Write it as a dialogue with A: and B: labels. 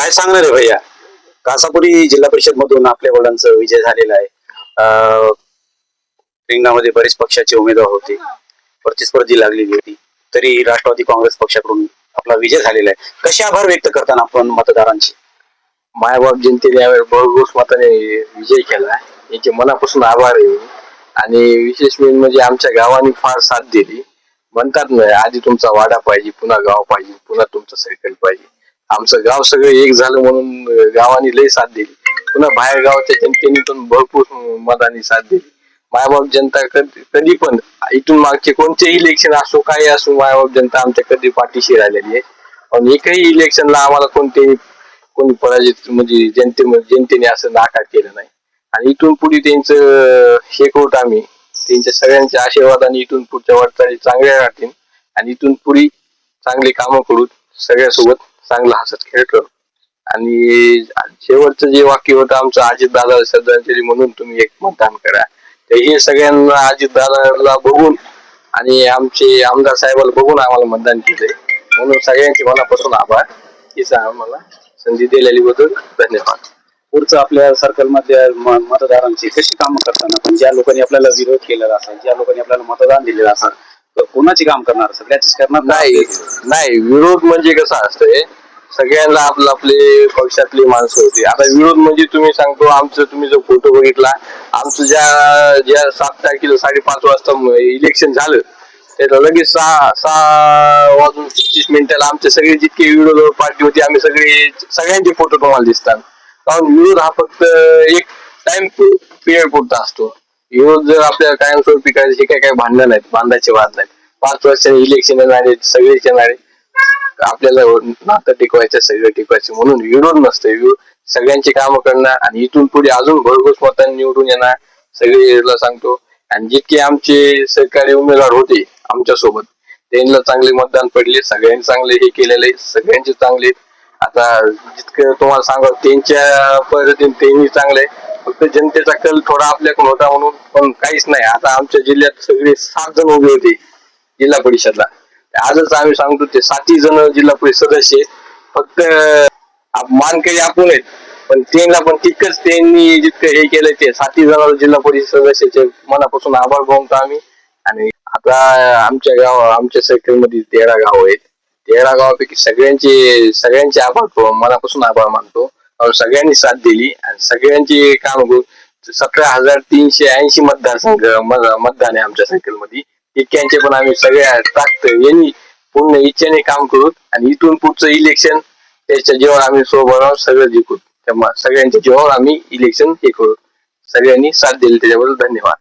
A: काय सांगणार आहे भैया? कासापुरी जिल्हा परिषद मधून आपल्या वडिलांचा विजय झालेला आहे. अं, रिंगणामध्ये बरेच पक्षाचे उमेदवार होते. प्रतिस्पर्धी लागलेली होती. तरी राष्ट्रवादी काँग्रेस पक्षाकडून आपला विजय झालेला आहे. कसे आभार व्यक्त करताना आपण मतदारांचे?
B: मायबाप जनतेने यावेळी बहुघोष मताने विजय केला. याचे मनापासून आभार आहे. आणि विशेष मेन म्हणजे आमच्या गावाने फार साथ दिली. म्हणतात ना आधी तुमचा वाडा पाहिजे पुन्हा गाव पाहिजे पुन्हा तुमचं सर्कल पाहिजे. आमचं गाव सगळं एक झालं म्हणून गावाने लय साथ दिली. पुन्हा बाहेर गावाच्या जनतेने पण भरपूर मताने साथ दिली. मायबाप जनता कधी कधी पण इथून मागचे कोणतेही इलेक्शन असो काही असो मायबाप जनता आमच्या कधी पाठीशी राहिलेली आहे. आणि एकही इलेक्शनला आम्हाला कोणतेही कोणी पराजित म्हणजे जनते जनतेने असं नाकार केलं नाही. आणि इथून पुढे त्यांचं हे करू आम्ही. त्यांच्या सगळ्यांच्या आशीर्वादाने इथून पुढच्या वाटचाली चांगल्या राहतील. आणि इथून पुढे चांगली कामं करू सगळ्यासोबत. चांगलं हसत खेळतो. आणि शेवटचं जे वाक्य होतं आमचं अजित दादा श्रद्धांजली म्हणून तुम्ही एक मतदान करा. तर हे सगळ्यांना अजित दादाला बघून आणि आमचे आमदार साहेबाला बघून आम्हाला मतदान केले म्हणून सगळ्यांचे मनापासून आभार. हीच आम्हाला संधी दिलेली बद्दल धन्यवाद.
A: पुढचं आपल्या सर्कलमधल्या मतदारांची कशी कामं करताना पण ज्या लोकांनी आपल्याला विरोध केलेला असेल ज्या लोकांनी आपल्याला मतदान दिलेलं असेल कोणाची काम करणार? सगळ्याच करणार
B: नाही नाही विरोध म्हणजे कसं असतंय सगळ्यांना आपलं आपले पक्षातली माणसं होती. आता विरोध म्हणजे तुम्ही सांगतो आमचं तुम्ही जो फोटो बघितला आमचं ज्या ज्या सात तारखेला साडेपाच वाजता इलेक्शन झालं त्याला लगेच सहा सहा वाजून पस्तीस मिनिटाला आमचे सगळे जितके विरोध पार्टी होती आम्ही सगळे सगळ्यांचे फोटो तुम्हाला दिसतात. कारण विरोध हा फक्त एक टाइम पिरियड पुरता असतो. विरोध जर आपल्याला कायमस्वरूपी करायचे हे काय काय भांडणं नाहीत बांधायचे वाद नाहीत. पाच वर्ष इलेक्शन येणारे सगळेच येणारे आपल्याला नातं टिकवायचं सगळं टिकवायचं म्हणून विरोध नसतं विरोध सगळ्यांची कामं करणं आणि इथून पुढे अजून भरघोस मतांनी निवडून येणार सगळे सांगतो. आणि जितके आमचे सरकारी उमेदवार होते आमच्यासोबत त्यांना चांगले मतदान पडले सगळ्यांनी चांगले हे केलेले सगळ्यांचे चांगले आता जितकं तुम्हाला सांगा त्यांच्या पद्धतीने त्यांनी चांगले फक्त जनतेचा कल थोडा आपल्याकडून होता म्हणून पण काहीच नाही. आता आमच्या जिल्ह्यात सगळे सात जण उभे होते जिल्हा परिषदला. आजच आम्ही सांगतो ते सातही जण जिल्हा परिषद सदस्य फक्त मानकरी आपण आहेत. पण त्यांना पण तितकंच त्यांनी जितकं हे केलंय ते सातही जण जिल्हा परिषद सदस्याचे मनापासून आभार मानतो आम्ही. आणि आता आमच्या गाव आमच्या सर्कल तेरा गाव आहेत. तेरा गावापैकी सगळ्यांचे सगळ्यांचे आभार मनापासून आभार मानतो. सगळ्यांनी साथ दिली आणि सगळ्यांची काम करून सतरा हजार तीनशे ऐंशी मतदारसंघ म- मतदान आहे आमच्या सायकलमध्ये इतक्यांचे पण आम्ही सगळ्या टाकतो यांनी पूर्ण इच्छेने काम करू आणि इथून पुढचं इलेक्शन त्याच्या जेव्हा आम्ही सोबत सगळं जिंकू. तेव्हा सगळ्यांच्या जीवावर आम्ही इलेक्शन हे करू. सगळ्यांनी साथ दिली त्याच्याबद्दल धन्यवाद.